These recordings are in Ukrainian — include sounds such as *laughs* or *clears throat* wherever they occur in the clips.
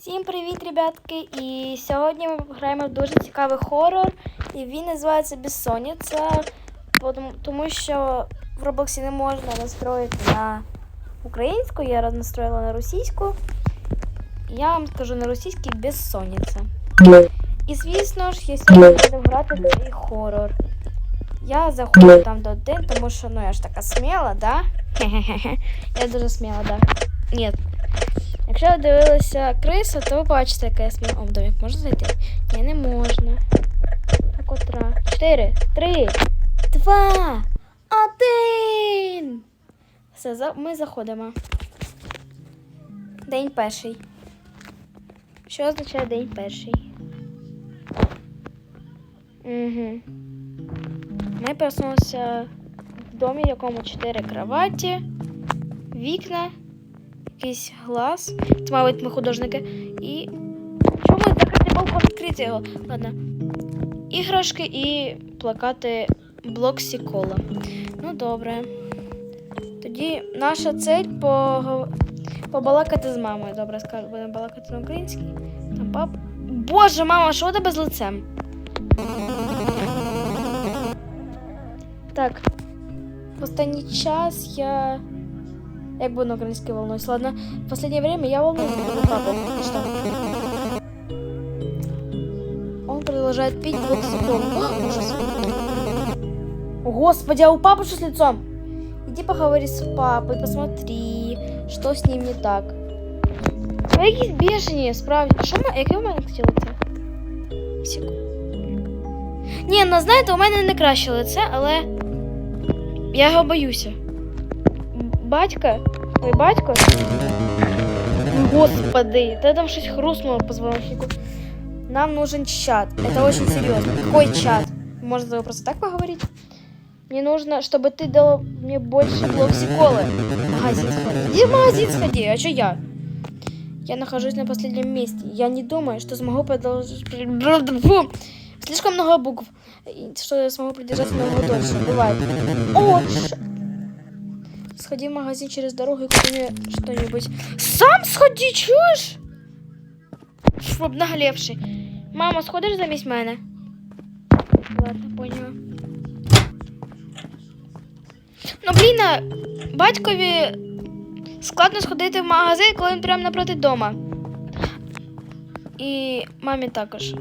Всім привіт, ребятки! І сьогодні ми граємо в дуже цікавий хорор, і він називається Безсонниця, тому- що в Роблоксі не можна настроїти на українську, я настроїла на російську. Я вам скажу на російській Безсонниця. І звісно ж, я сьогодні буду грати в цей хорор. Я заходжу там до один, тому що ну я ж така сміла, да? *laughs* Я дуже сміла, да. Ні, Якщо ви дивилися криса, то ви бачите, яка я в домик можна зайти? Ні, не можна. А котра? Чотири, три, два, один. Все, ми заходимо. День перший. Що означає день перший? Угу. Ми проснулися в домі, в якому чотири кроваті, вікна якийсь глаз. Це, мабуть, ми художники. І. Чому закритий балкон відкрити його? Ладно. Іграшки і плакати Блоксі Кола. Ну, добре. Тоді наша цель по... побалакати з мамою. Добре, скажу, будемо балакати на українській. Там пап. Боже, мама, що у тебе з лицем? Так. В останній час я як бы на украинский волнуюсь. Ладно, в последнее время я волнуюсь за папу. И что? Он продолжает пить блоксиком. Ужас. Господи, а у папы что с лицом? Иди поговори с папой, посмотри, что с ним не так. Ви якісь бешені, справді. А що ми, яке у мене хотіло це? Секунду. Ні, ну знаєте, у мене не краще лице, але я його боюся. Батька? Ой, батько? Господи, да там щось хрустнуло по позвоночнику. Нам нужен чат. Это очень серьезно. Какой чат? Можно его просто так поговорить? Мне нужно, чтобы ты дал мне больше блоксиколы. Магазин сходи. Иди в магазин сходи, а что я? Я нахожусь на последнем месте. Я не думаю, что смогу продолжить... Слишком много букв. Что я смогу продержаться намного дольше. Бывает. О, ш- Сходи в магазин через дорогу и купи мне что-нибудь. Сам сходи, чуешь? Фу, обнаглевший. Мама, сходиш замість мене? Ладно, поняла. Ну, блін, батькові складно сходити в магазин, коли він прямо напроти дома. І мамі також.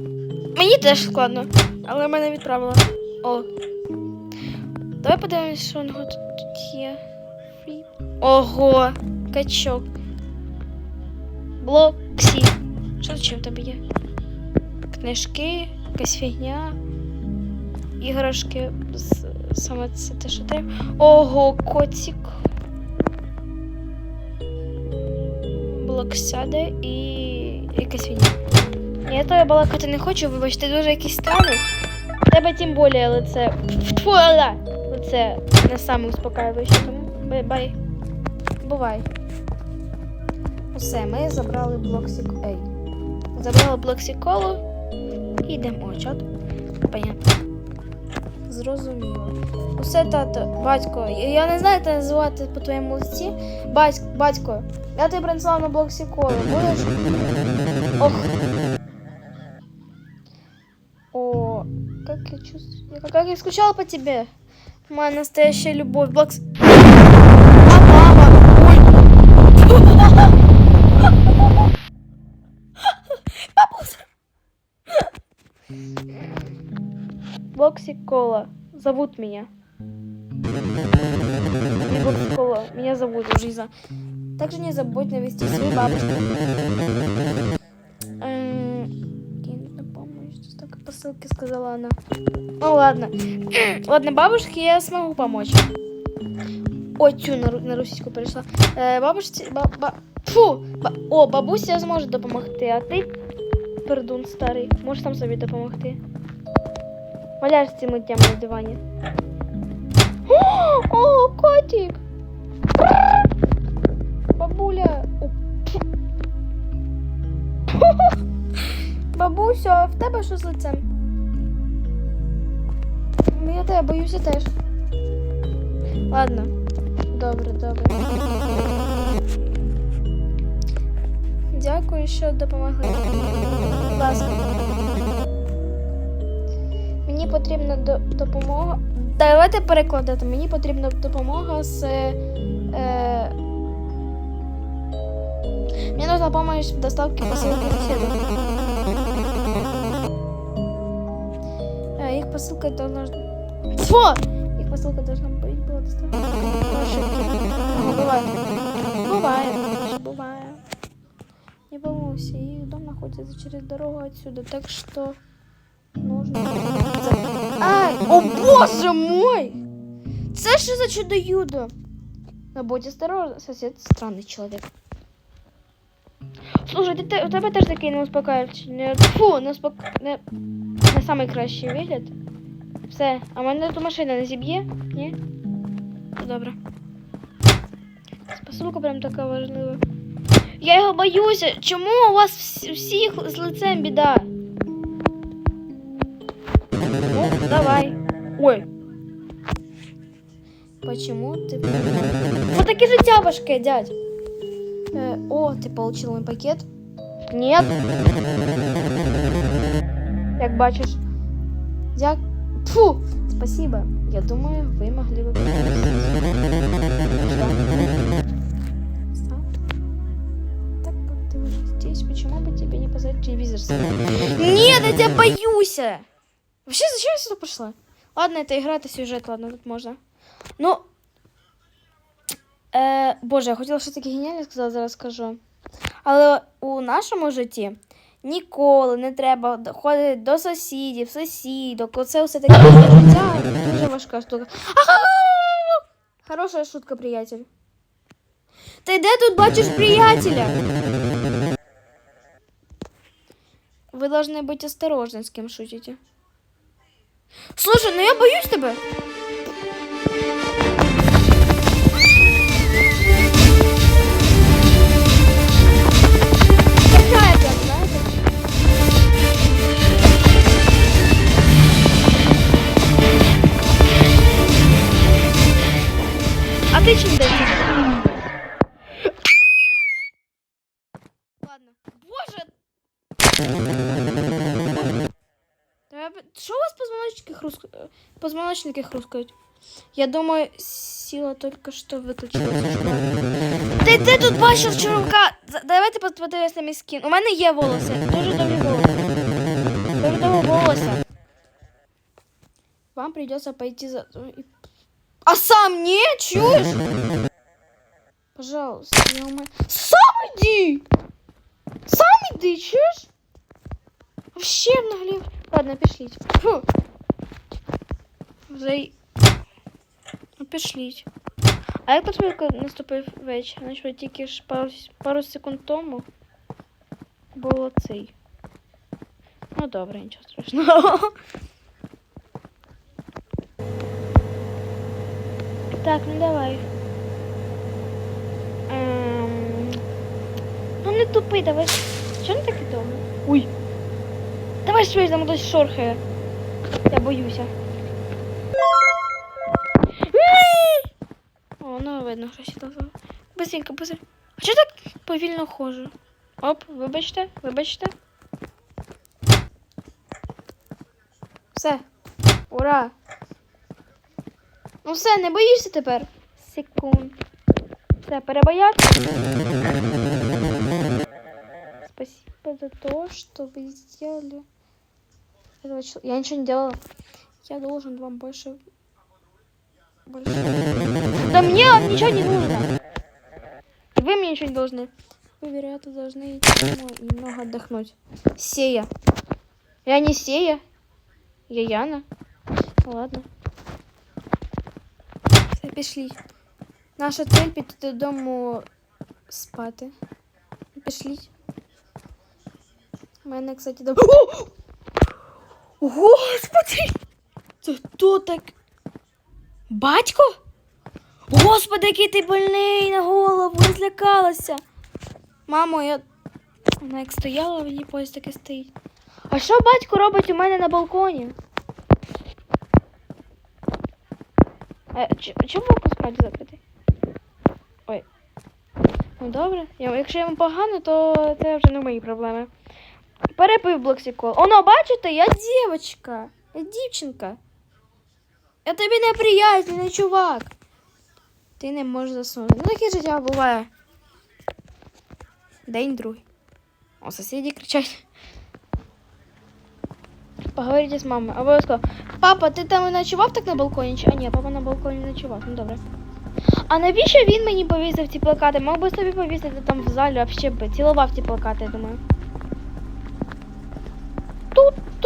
Мені теж складно, але мене відправила. О. Давай подивимось, що у нього тут є. Ого, качок. Блоксі. Що ще в тебе є? Книжки, якась фігня. Іграшки. Саме це те, що треба. Ого, котик. Блоксяде і якась фігня. Я тебе балакати не хочу, вибач, ти дуже якийсь странний. Тебе тим більше лице. Лице не саме успокаююче, тому бай- бай. Бувай. Усе, ми забрали блоксик. Ей. Забрали блоксиколу і йдемо. О, чат. Понятно. Зрозуміло. Усе, тато, батько, я, не знаю, як називати по твоєму лиці. Батько, батько, я тебе принесла на блоксиколу. Будеш? Ох. О, как я чувствую. Как я скучала по тебе. Моя настоящая любовь. Блокс... Блокси Кола. Зовут меня. Не Блокси Кола. Меня зовут Жиза. Также не забудь навести свою бабушку. Эм, кинуть на помощь. Что так по ссылке сказала она. Ну ладно. *clears throat* ладно, бабушке я смогу помочь. Ой, тю, на, ру- на російську перейшла. Е, бабушці, ба, ба, фу, ба, о, бабуся зможе допомогти, а ти, пердун старий, можеш сам собі допомогти. З цими тями на дивані. *gasps* О, котик! Бабуля! *laughs* Бабусю, а в тебе що з лицем? Ну, Я тебе боюся теж. Ладно. Добре, добре. Дякую, що допомогли. Будь ласка Мені потрібна до- допомога. Давайте перекладати. Мені потрібна допомога з. Е, Мне нужна помощь в доставке посылки соседу. Э, Их посылка должна... Фу! Их посылка должна быть была доставлена. по ошибке. Ага, бывает. Бывает, конечно, бывает. Не волнуйся, их дом находится через дорогу отсюда, так что нужно... за- Ай! О боже мой! Це що за чудо-юдо? Но будь осторожна, сосед странный человек. Слушай, ти, у тебе теж такий неуспокоювальний. Фу, не, успок... не, не самий кращий вигляд. Все, а мене ту машина не зіб'є? Ні? Ну, добре. Посилка прям така важлива. Я його боюся. Чому у вас всі, всіх з лицем біда? Давай. Ой. Почему ты... Вот таки життя важке, дядь. Э, о, ты получил мой пакет? Нет. Як бачиш. Дяк... Фу! Спасибо. Я думаю, вы могли бы... Так ты уже здесь. Почему бы тебе не позвать телевизор? Нет, я тебя боюсь! Вообще, зачем я сюда пришла? Ладно, это игра, это сюжет, ладно, тут можно. Ну, Е, Боже, я хотіла щось таке геніальне сказати, зараз скажу. Але у нашому житті ніколи не треба д- ходити до сусідів, сусідок. Оце все таке життя дуже важка штука. Ага! Хороша шутка, приятель. Ти де тут бачиш приятеля? Ви должны быть осторожны, с кем шутите. Слушай, ну я боюсь ты чем Та ви- Що у вас позвоночники хрускають? Позвоночники хрускають. Я думаю, сила только что выключилась. *laughs* Ти де тут бачив чувака? З- Давайте под- подивимось на мій скін. У мене є волоси. Дуже довгі волоси. Дуже довгі волоси. Вам придется пойти за... А сам не? Чуешь? Пожалуйста, я умоляю. Сам иди! Сам иди, чуешь? Вообще наглев. Ладно, пішліть. Фу. Вже й... Ну, пішліть. А як по наступив вечір? Значить, тільки ж пару, пару секунд тому було цей. Ну добре, нічого страшного. *laughs* Так, ну давай. Ем... Ну не тупи, давай. Не так довго? Ой. Давай швидше, там хтось шорхає. Я боюся. О, ну видно, що сюди. Быстренько, быстренько. А чого так повільно ходжу? Оп, вибачте, вибачте. Все. Ура! Ну все, не боїшся тепер? Секунд. Все, перебоявся? Спасибо за то, что вы сделали. этого чел- Я ничего не делала. Я должен вам больше... Больше... Да мне вам ничего не нужно. И вы мне ничего не должны. Вы, вероятно, должны идти домой и немного отдохнуть. Сея. Я не Сея. Я Яна. Ну, ладно. Все, пішли. Наша цель піти додому спати. Пішліть. У мене, кстати, дом... Господи! Це хто так? Батько? Господи, який ти больний на голову, я злякалася. Мамо, я. Вона як стояла, мені поїзд таки стоїть. А що батько робить у мене на балконі? Е, ч- чому балкон справді закритий? Ой. Ну добре. Якщо йому погано, то це вже не мої проблеми. Перепив блоксикол. Оно, бачите, я дівчинка. Я дівчинка. Я тобі не приятель, не чувак. Ти не можеш заснути. Ну таке життя буває. День другий. О, сусіди кричать. Поговорите з мамою. Обов'язково. Папа, ти там і ночував так на балконі? Чи- А ні, папа на балконі ночував. Ну добре. А навіщо він мені повісив ці плакати? Мог би собі повісити там в залі, вообще би цілував ці плакати, я думаю.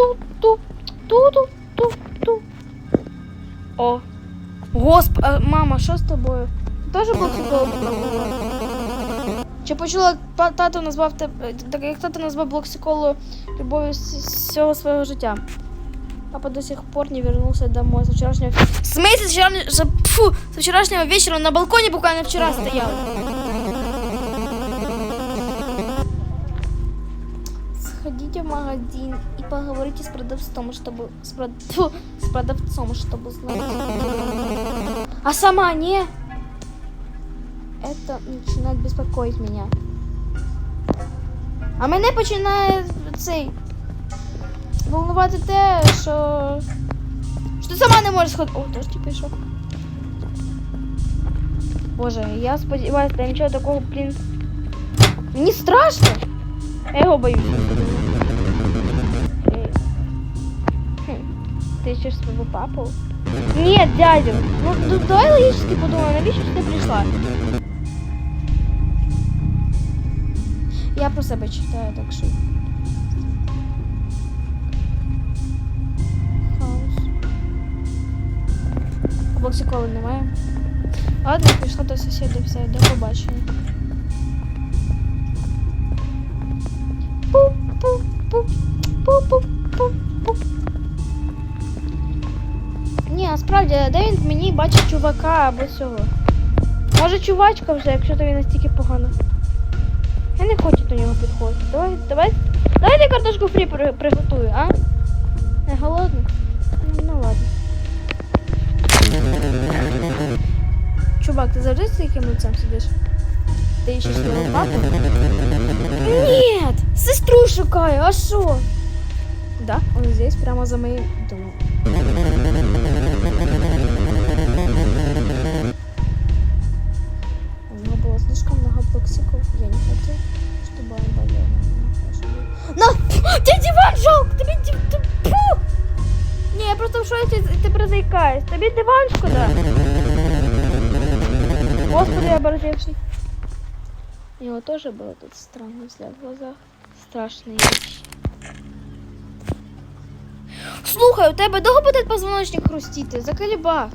Тут, тут, тут, тут, тут, тут, тут. О. Госп... а, мама, що з тобою? Ти Теж був психолог? Чи почула, тато назвав тебе, так як тато назвав блоксиколу любов'ю всього свого життя? Папа до сих пор не вернулся домой. Со вчерашнего... В смысле, с вчера... за- Фу, со вчерашнего вечера он на балконе буквально вчера стоял. Сходите в магазин поговорите с продавцом, чтобы... С, прод... Фу, с продавцом, чтобы узнать. А сама не... Это начинает беспокоить меня. А мене починає цей волнувати те, що. Що ти сама не можеш сходити. О, дощ пішов. Боже, я сподіваюся, та нічого такого, блін. Мені страшно. Я його боюсь. Ти ще свого папу? Ні, дядю. Ну, ну давай логічно подумай, навіщо ти прийшла? Я про себе читаю, так що. Хаос. Боксиколи немає. Ладно, пішла до сусіда, все, до побачення. Пуп-пуп-пуп, пуп-пуп-пуп-пуп. Ні, а де він мені бачить чувака або цього? Може чувачка вже, якщо тобі настільки погано. Я не хочу до нього підходити. Давай, давай. Давай я картошку фрі при, приготую, а? Не голодний? Ну, ладно. Чувак, ти завжди з таким лицем сидиш? Ти ще свого папу? Нет! Сестру шукаю, а що? Да, он здесь, прямо за моим домом. слишком много боксиков. Я не хотел, чтобы он болел. На! Тебе диван жалко! Тебе диван... Фу! Не, я просто в шоці, ти прозаїкаєш. Тобі диван шкода. Господи, оборжевший. У него тоже было тут странный взгляд в глазах. Страшные вещи. Слухай, у тебе довго буде позвоночник хрустіти? Заколебав.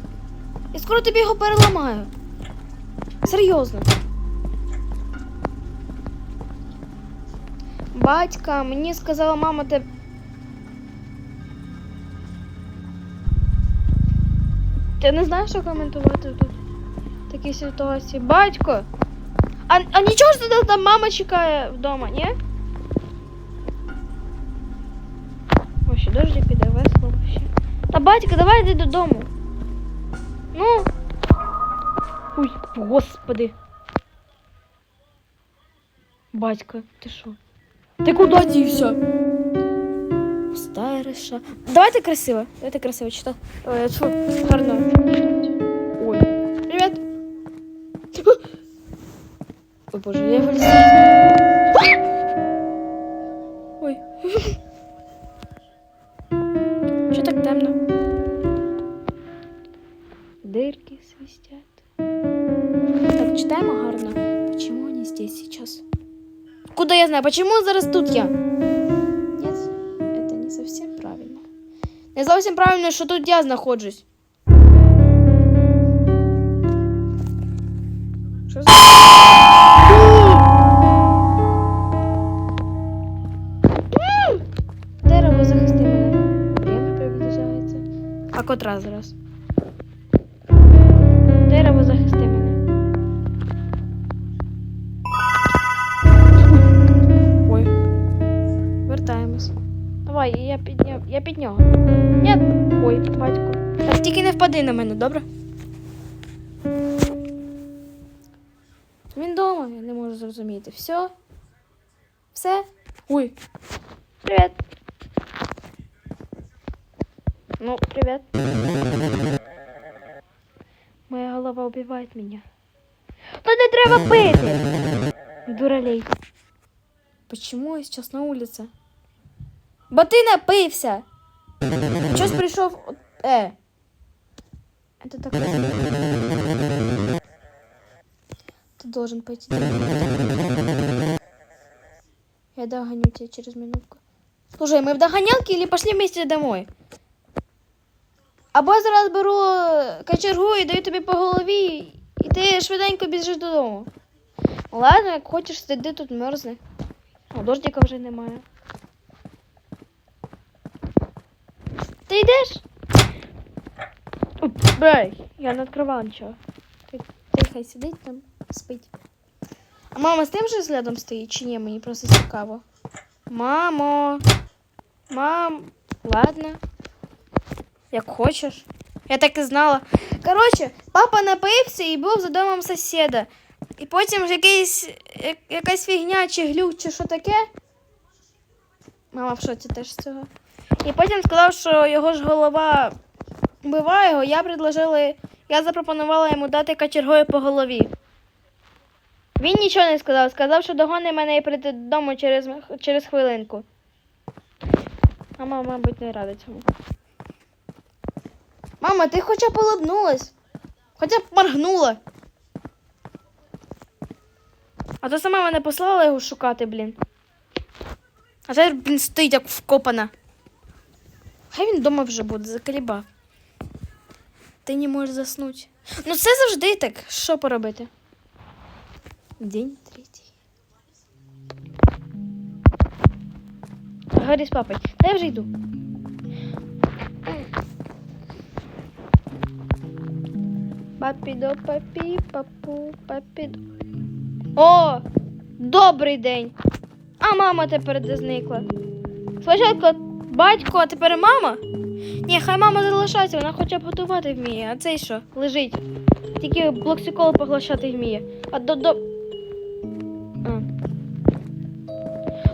Я скоро тобі його переламаю. Серйозно. Батька, мені сказала мама, те. Ти не знаєш, що коментувати тут в такій ситуації? Батько! А, а нічого ж тоді там мама чекає вдома, ні? О, ще дождик піде, весело ще. Та батько, давай йди додому. Ну. Ой, господи. Батько, ти що? Ти куди дівся? Стариша. Давайте красиво. Давайте красиво читати. Ой, що? Гарно. *gasps* Ой. Привіт. Ой, боже, я його лісаю. Ой. *laughs* Що так темно? Дырки свистят. Так, читаємо гарно. Почему они здесь сейчас? Куда я знаю? Почему зараз тут я? Нет, это не совсем правильно. Не зовсім правильно, що тут я знаходжусь. Що за... Дерево захисти мене. Время приближається. А котра зараз? Дерево Давай, я під, нього- я під нього. Ні. Ой, батько. Так тільки не впади на мене, добре? Він дома, я не можу зрозуміти. Все? Все? Ой. Привіт. Ну, привіт. Моя голова убивает меня. То не треба пити. Дуралей. Почему я сейчас на улице? Бо ти напився. Щось прийшов. от- Е. Это так. Ты должен пойти. домой. Я догоню тебя через минутку. Слушай, мы в догонялке или пошли вместе домой? Або я зараз беру е, качергу і даю тобі по голові, і ти швиденько біжиш додому. Ладно, як хочеш, сиди тут мерзни. А дождика вже немає. Ти йдеш? Бей, я не відкривала нічого. Ти, ти хай сидить там, спить. А мама з тим же взглядом стоїть чи ні? Мені просто цікаво. Мамо. Мам. Ладно. Як хочеш. Я так і знала. Коротше, папа напився і був за домом сусіда. І потім ж якийсь, я- якась фігня чи глюк, чи що таке. Мама в шоці теж з цього. І потім сказав, що його ж голова вбиває його. Я предложила, я запропонувала йому дати качергою по голові. Він нічого не сказав, сказав, що догони мене і прийде додому через, через хвилинку. Мама, мабуть, не рада цьому. Мама, ти хоча б улыбнулась. Хоча б моргнула. А то сама мене послала його шукати, блін. А тепер, блін, стоїть як вкопана. Хай він вдома вже буде, заколібав. Ти не можеш заснути. Ну це завжди так. Що поробити? День третій. Говори з папою. Та я вже йду. Папідо, папі, папу, папідо. О! Добрий день! А мама тепер де зникла. Спочатку батько, а тепер мама? Ні, хай мама залишається, вона хоча б готувати вміє. А цей що? Лежить. Тільки блоксикол поглощати вміє. А до до. А.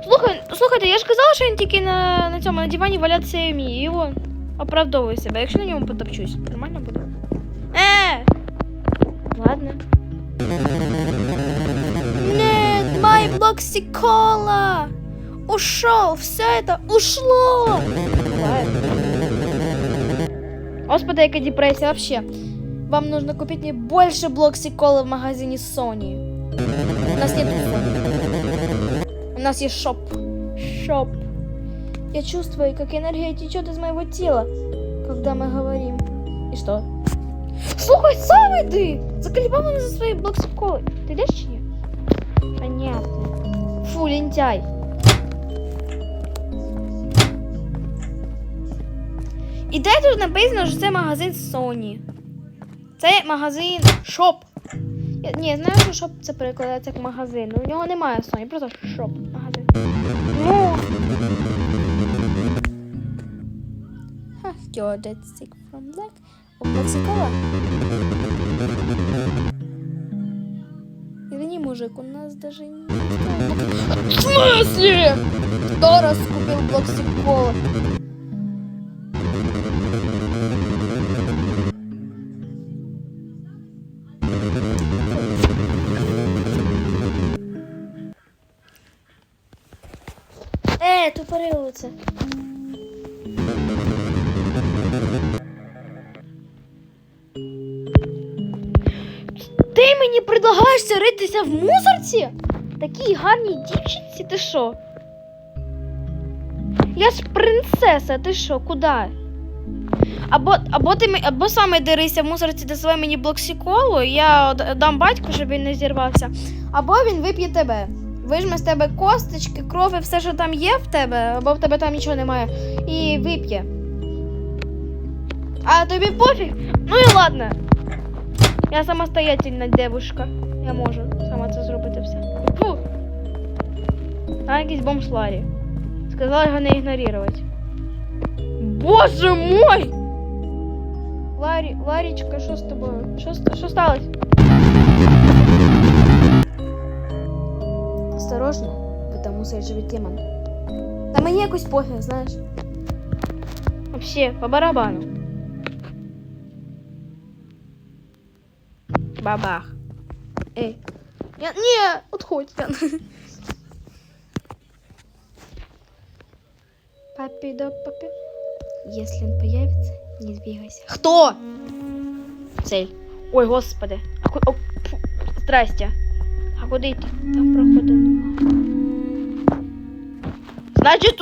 Слухай, слухайте, я ж казала, що він тільки на, на цьому на дивані валятися і вміє. І он оправдовує себе. Якщо на ньому потопчусь, нормально буде? Е! Ладно. Нет, мой блоксикола! Ушел, все это ушло! Господи, яка депрессия вообще. Вам нужно купить мне больше блоксикола в магазине Sony. У нас нет Sony. У нас есть шоп. Шоп. Я чувствую, как энергия течет из моего тела, когда мы говорим. И что? Слухай, сам иди! Заколебал мене за своєю блоксиколою. Ти йдеш чи? Понятно. Фу, лентяй. І де тут написано, що це магазин Sony? Це магазин Shop. Я, ні, знаю, що Shop це перекладається як магазин. У нього немає Sony, просто Shop магазин. Ну. Ха, You're dead sick from black. У Извини, мужик, у нас даже не... В смысле? Кто раз купил Блоксикола? Тупорилоце. Ти мені предлагаєшся ритися в мусорці? Такій гарній дівчинці, ти що? Я ж принцеса, ти що, куди? Або, або ти або саме дерися в мусорці дозволи мені блоксиколу, і я дам батьку, щоб він не зірвався. Або він вип'є тебе. Вижме з тебе косточки, кров і все, що там є в тебе, або в тебе там нічого немає, і вип'є. А тобі пофіг? Ну і ладно. Я самостоятельна девушка. Я можу сама це зробити все. Фу. А якийсь бомж Ларі. Сказала його не ігнорувати. Боже мой! Ларі, Ларічка, що з тобою? Що, що сталося? осторожно, потому що живе демон. Та мені якось пофіг, знаєш. Вообще, по барабану. Бабах. Эй. Я... Не, отходь. Я... Папи да папи. Если он появится, не двигайся. Кто? Цель. Ой, господи. А ку... О, фу. Здрасте. А куди йти? Там проходу немає. Значить,